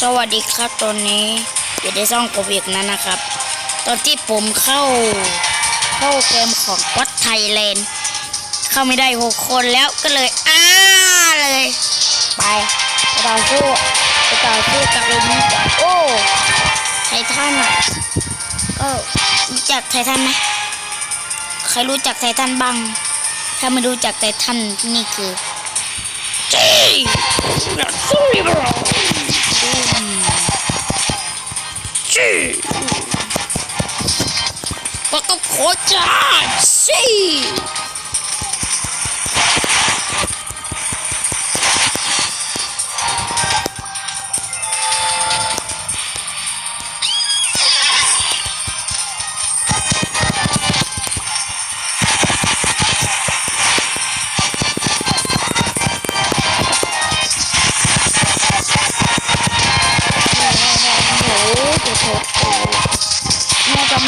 สวัสดีครับตอนนี้อยู่ในช่องกบอีกนั้นนะครับ ตอนที่ผมเข้า เข้าเกมของวัดไทยแลนด์เข้าไม่ได้หกคนแล้วก็เลย อ้าเลย ไปไปต่อสู้ไปต่อสู้กับเรนนี่โอ้ไททันอะก็รู้จักไททันไหม ใครรู้จักไททันบ้าง ถ้าไม่รู้จักไททันนี่คือเจ๊สู้ดิบรอสิก็ต้องขอจ้าสิ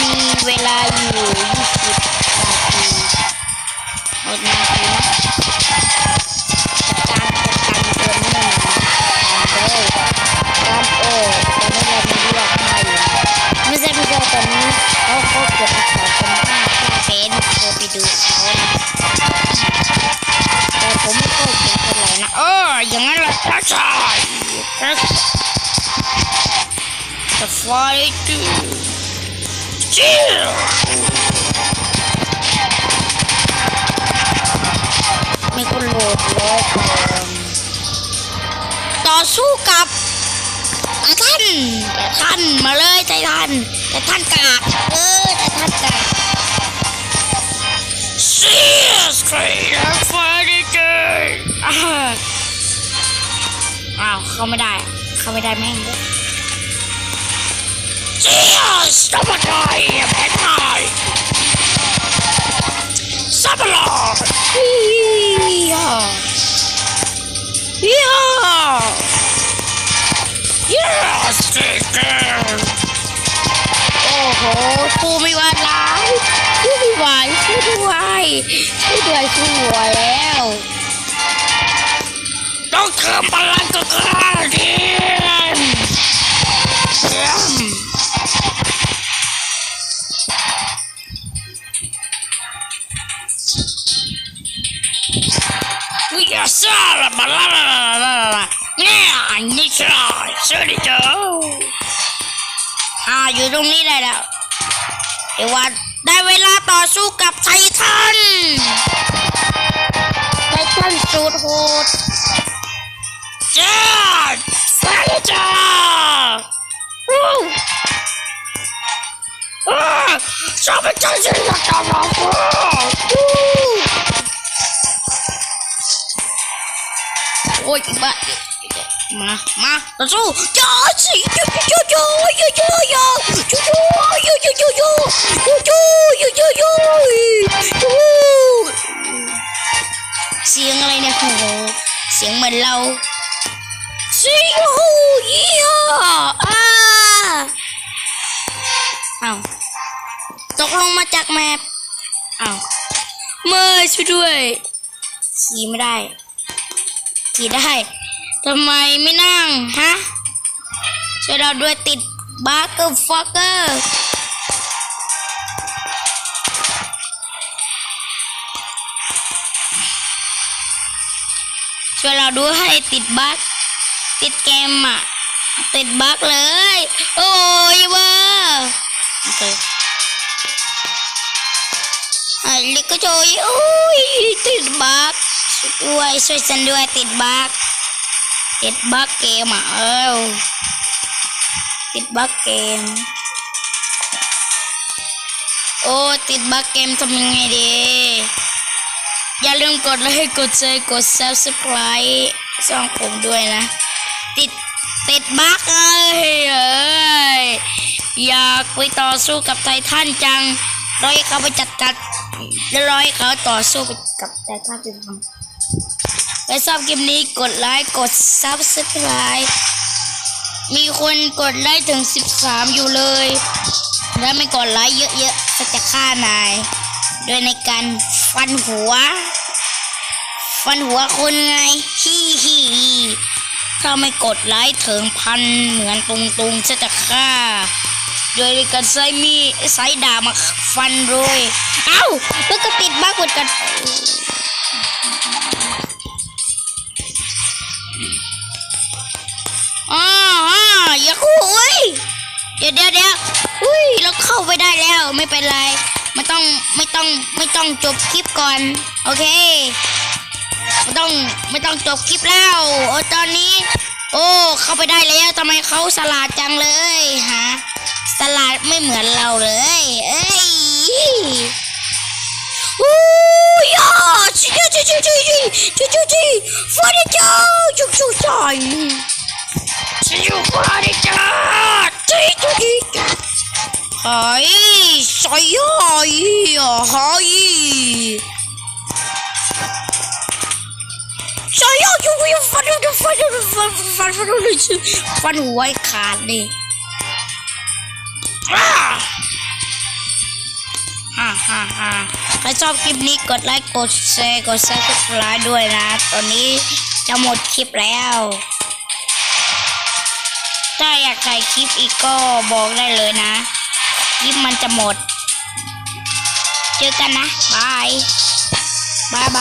มีเวลาอยู่20นาทีหมดนาทีนะจัดการจัดการตัวนี้ตามเลยตามโอ้ตอนนี้เรามีเลือกมาอยู่ไม่ใช่ไม่ใช่ตอนนี้เขาเขาเกิดมาขอคนห้าแค่เฟนเจอไปดูเขาแต่ผมไม่ค่อยเก่งเท่าไหร่นะเอออย่างนั้นแหละใช่ใช่ The fight มีคนโหลดร้อยคนต่อสู้กับไททันไททันมาเลยไททันไททันกากเออไททันกาก Cheers Craig Fighting Game อ้าวอ้าวเข้าไม่ได้ เข้าไม่ได้แม่งเลย วยสู้หัวแล้ว ต้องคือพลังกับข้าที ซาลาบาลาลาลาลาลาเนี่ยนี่ใช่สวัสดีจ้าอ่าอยู่ตรงนี้ได้แล้วเดี๋ยววันได้เวลาต่อสู้กับไททัน ไททันสุดโหดจ้าสวัสดีจ้าอู้อ่าชอบเป็นใจจริงจังจังมาก อู้โอ้ยบ้ามามาต่อสู้จ้าสิจูจูจูจูจูจูจูจูจูจูจูจูจูจูจูจูจูเสียงอะไรเนี่ยโหเสียงเหมือนเราเสียงโหยี่ห้ออ่าอ้าวตกลงมาจากแมปอ้าวเมื่อช่วยด้วยขี่ไม่ได้ ขี่ได้ ทำไมไม่นั่ง ฮะช่วยเราด้วยติดบักเกอร์ฟักเกอร์ช่วยเราด้วยให้ติดบักติดเกมอะ ติดบักเลย โอ้ยเวอร์โอเคอะล็กก็โจยโอ้ยติดบักช่วย ด้วยช่วยฉันด้วยติดบักติดบั๊กเกมอะเออติดบั๊กเกม โอ้ติดบั๊กเกมทำยังไงดี อย่าลืมกดไลค์กดแชร์กด subscribe ช่องผมด้วยนะ ติดติดบั๊กเอ้ยเอ้ยอยากไปต่อสู้กับไททันจังรอให้เขาไปจัดการแล้อให้เขาต่อสู้กับไททันจริง และชอบคลิปนี้กดไลค์กด subscribe มีคนกดไลค์ถึง 13 อยู่เลยแล้วไม่กดไลค์เยอะๆก็จะฆ่านายโดยในการฟันหัว ฟันหัวคนไงฮีฮีถ้าไม่กดไลค์ถึงพันเหมือนตุงตุงจะจะฆ่า โดยการใช้มีใช้ดาบมาฟันเลย เอ้า แล้วก็ติดบ้ากดกัน ดี๋ยวเดี๋ยวเดี๋ยวอุ้ยเราเข้าไปได้แล้วไม่เป็นไรไม่ต้องไม่ต้องไม่ต้องจบคลิปก่อน โอเค ไม่ต้องไม่ต้องจบคลิปแล้วโอ้ตอนนี้ โอ้เข้าไปได้แล้วทำไมเขาสลาดจังเลยฮะสลาดไม่เหมือนเราเลย เอ้ยอู้ยอะชิชิชิชิชิชิชิชิฟันเจ้าชุกชุกใจสิวกว่าดิจ้า Ay, soy ay, ay. Soy yo, yo voy a fan of the fan of the fan fan fan of the fan of white candy. Ah! ฮ่าฮ่าฮ่าใครชอบคลิปนี้กดไลค์กดแชร์กดซับสไครต์ด้วยนะ ตอนนี้จะหมดคลิปแล้ว ถ้าอยากถ่ายคลิปอีกก็บอกได้เลยนะ คลิปมันจะหมด เจอกันนะ บาย บายบาย